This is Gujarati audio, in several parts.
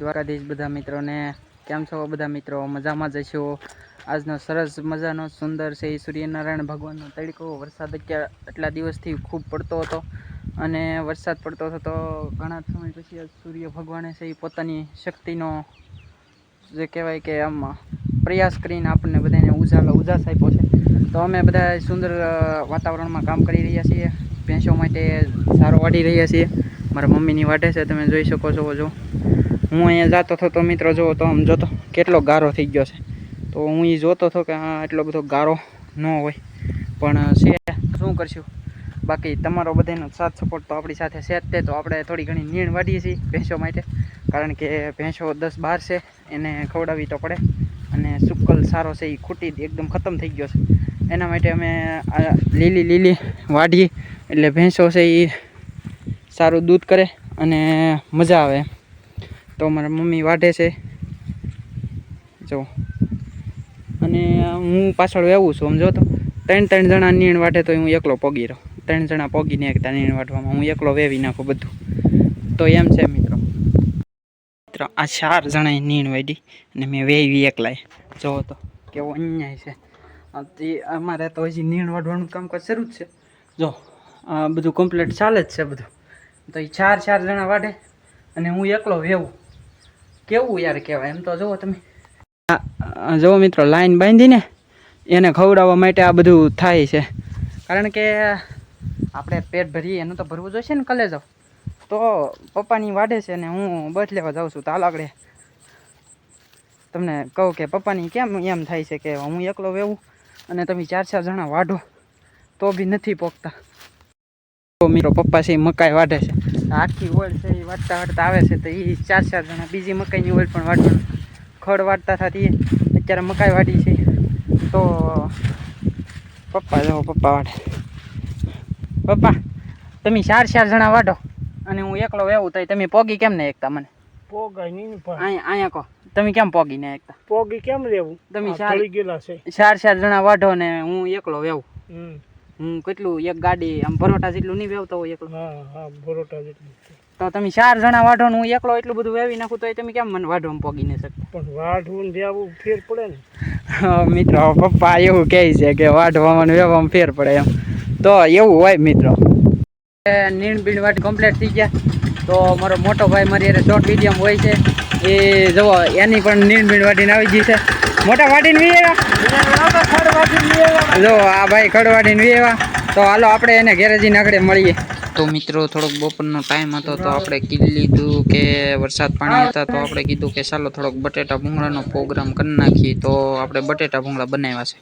દ્વારકાધીશ બધા મિત્રોને. કેમ છો બધા મિત્રો? મજામાં જ છો આજનો સરસ મજાનો સુંદર છે એ સૂર્યનારાયણ ભગવાનનો તડકો. વરસાદ આટલા દિવસથી ખૂબ પડતો હતો અને વરસાદ પડતો હતો તો ઘણા સમય પછી સૂર્ય ભગવાને છે એ પોતાની શક્તિનો જે કહેવાય કે આમ પ્રયાસ કરીને આપણને બધાને ઉજાલો, ઉજાસ આપ્યો છે. તો અમે બધા સુંદર વાતાવરણમાં કામ કરી રહ્યા છીએ. ભેંસો માટે સારો વાઢી રહ્યા છીએ. મારા મમ્મીની વાઢે છે, તમે જોઈ શકો છો જો હું અહીંયા જતો હતો તો મિત્રો જોવો તો આમ જોતો કેટલો ગારો થઈ ગયો છે. તો હું એ જોતો હતો કે આ એટલો બધો ગારો ન હોય. પણ છે, શું કરશું? બાકી તમારો બધાનો સાથ સપોર્ટ તો આપણી સાથે છે તે. તો આપણે થોડી ઘણી નીણ વાઢીએ છીએ ભેંસો માટે. કારણ કે ભેંસો દસ બાર છે, એને ખવડાવવી તો પડે. અને સુકલ સારો છે એ ખૂટી એકદમ ખતમ થઈ ગયો છે. એના માટે અમે લીલી લીલી વાઢીએ. એટલે ભેંસો છે એ સારું દૂધ કરે અને મજા આવે તો મારા મમ્મી વાઢે છે. જો. અને હું પાછળ વહેવું છું સમજો તો. ત્રણ ત્રણ જણા નીણ વાઢે તો હું એકલો પગી રહ્યો ત્રણ જણા પગીને એકતા નીણ વાઢવામાં. હું એકલો વેવી નાખું બધું. તો એમ છે મિત્રો. મિત્રો, આ ચાર જણાએ નીણ વાઢી અને મેં વેવી એકલાય જોવો તો, કેવો અન્યાય છે. તે અમારે તો હજી નીણ વાઢવાનું કામકાજ શરૂ જ છે. જો, આ બધું કમ્પ્લીટ ચાલે જ છે બધું. તો એ ચાર ચાર જણા વાઢે અને હું એકલો વેવું. કેવું યાર કહેવાય? એમ તો જુઓ તમે. જુઓ મિત્રો, લાઈન બાંધીને એને ખવડાવવા માટે આ બધું થાય છે. કારણ કે આપણે પેટ ભરીએ, એનું તો ભરવું જોઈશે ને કલેજો. તો પપ્પાની વાઢે છે ને હું બસ લેવા જાઉં છું તો આગળ તમને કહું કે પપ્પાની કેમ એમ થાય છે કે હું એકલો વેવું અને તમે ચાર ચાર જણા વાઢો, તો બી નથી પોકતા મિત્રો, પપ્પા છે મકાઈ વાઢે છે. આખી ઓળ છે એ વાટતા વાટતા આવે છે તો એ ચાર ચાર જણા બીજી મકાઈની ઓળ પણ વાટવાનું. ખડ વાટતા થતી અત્યારે મકાઈ વાટી છે. તો પપ્પા જો પપ્પા વાટે. પપ્પા તમે ચાર ચાર જણા વાટો અને હું એકલો એવું તો તમે પોગી કેમ ને એકતા મને? પોગાય નહીં પણ. અહીંયા કહો તમે કેમ પોગી ને એકતા? પોગી કેમ રહેવું? તમે ચાર ચાર જણા વાઢો ને હું એકલો વેવું હમ. હું કેટલું? એક ગાડી આમ ભરોટા જેટલું નહીં વેવતો હોય એકલો. હા હા ભરોટા જેટલું. તો તમે ચાર જણા વાઢો હું એકલો એટલું બધું વેવી નાખું તો તમે કેમ મને વાઢો પોગી ન શકતા? પણ વાઢવું ને દેવું ફેર પડે ને. મિત્રો પપ્પા એવું કહે છે કે વાઢવામાં વેવામાં ફેર પડે એમ. તો એવું હોય મિત્રો. નીણ બીણ વાટ કમ્પ્લીટ થઈ ગયા. તો મારો મોટો ભાઈ મારી શોર્ટ વિડીયમ હોય છે. એ જુઓ એની પણ નીણ બીણ વાટીને આવી ગઈ છે. મોટા વાટીને વી જો આ ભાઈ ખડવાડીને વી તો હાલો આપણે એને ગેરેજી આગળ મળીએ. તો મિત્રો થોડોક બપોરનો ટાઈમ હતો તો આપણે કીધું લીધું કે વરસાદ પાણી હતા તો આપણે કીધું કે ચાલો થોડોક બટેટા ભૂંગળાનો પ્રોગ્રામ કરી નાખીએ. તો આપણે બટેટા ભૂંગળા બનાવ્યા છે.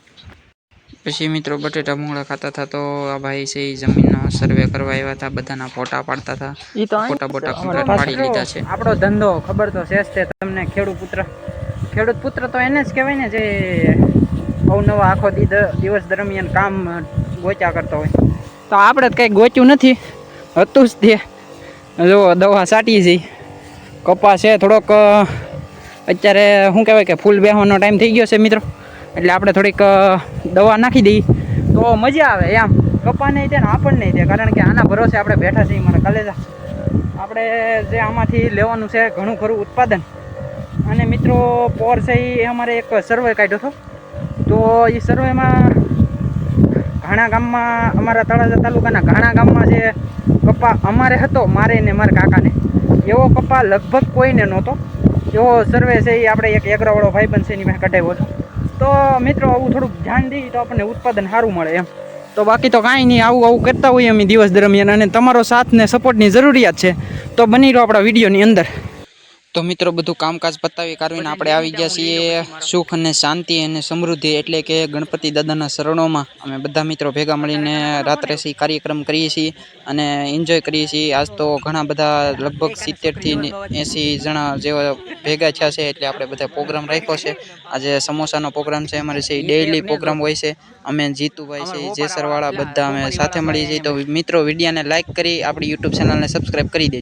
પછી મિત્રો બટેટા ભૂંગળા ખાતા હતા તો આ ભાઈ છે એ જમીનનો સર્વે કરવા આવ્યા હતા બધાના ફોટા પાડતા હતા. ફોટા બોટા કમ્પ્લીટ પાડી લીધા છે. આપણો ધંધો ખબર તો છે તમને ખેડૂત પુત્ર. ખેડૂત પુત્ર તો એને જ કહેવાય ને જે અવનવા આખો દિવસ દરમિયાન કામ ગોચ્યા કરતો હોય. તો આપણે કંઈ ગોચ્યું નથી. હતું જ તે. જો, દવા સાટી છે. કપાસ છે, થોડોક અત્યારે શું કહેવાય કે ફૂલ બેહવાનો ટાઈમ થઈ ગયો છે મિત્રો. એટલે આપણે થોડીક દવા નાખી દઈએ. તો મજા આવે એમ. કપા નહીં તે ને આપણને તે કારણ કે આના ભરોસે આપણે બેઠા છીએ, મારા કલેજા. આપણે જે આમાંથી લેવાનું છે, ઘણું ખરું ઉત્પાદન. અને મિત્રો, પોર છે એ અમારે એક સર્વે કાઢ્યો હતો. તો એ સર્વેમાં ઘાણા ગામમાં, અમારા તળાજા તાલુકાના ઘાણા ગામમાં જે પપ્પા અમારે હતો, મારે ને મારા કાકાને, એવો કપ્પા લગભગ કોઈને નહોતો. એવો સર્વે છે એ આપણે એક એગ્રાવાળો ભાઈબંધ છે એની પાસે કઢાવ્યો હતો. તો મિત્રો, આવું થોડુંક ધ્યાન દઈએ તો આપણને ઉત્પાદન સારું મળે એમ. તો બાકી તો કાંઈ નહીં, આવું આવું કરતા હોઈએ અમે દિવસ દરમિયાન. અને તમારો સાથ ને સપોર્ટની જરૂરિયાત છે. તો બની રહો આપણા વિડીયોની અંદર. તો મિત્રો બધું કામકાજ પતાવી કાઢવીને આપણે આવી ગયા છીએ સુખ અને શાંતિ અને સમૃદ્ધિ એટલે કે ગણપતિ દાદાના શરણોમાં. અમે બધા મિત્રો ભેગા મળીને રાત્રે સી કાર્યક્રમ કરીએ છીએ અને એન્જોય કરીએ છીએ. આજ તો ઘણા બધા લગભગ સિત્તેરથી એંસી જણા જેવા ભેગા થયા છે એટલે આપણે બધા પ્રોગ્રામ રાખ્યો છે. આજે સમોસાનો પ્રોગ્રામ છે, અમારે છે ડેઈલી પ્રોગ્રામ હોય છે. અમે જીતુભાઈ છે, જેસરવાળા બધા અમે સાથે મળીએ છીએ. તો મિત્રો વિડીયાને લાઇક કરી આપણી યુટ્યુબ ચેનલને સબસ્ક્રાઈબ કરી દે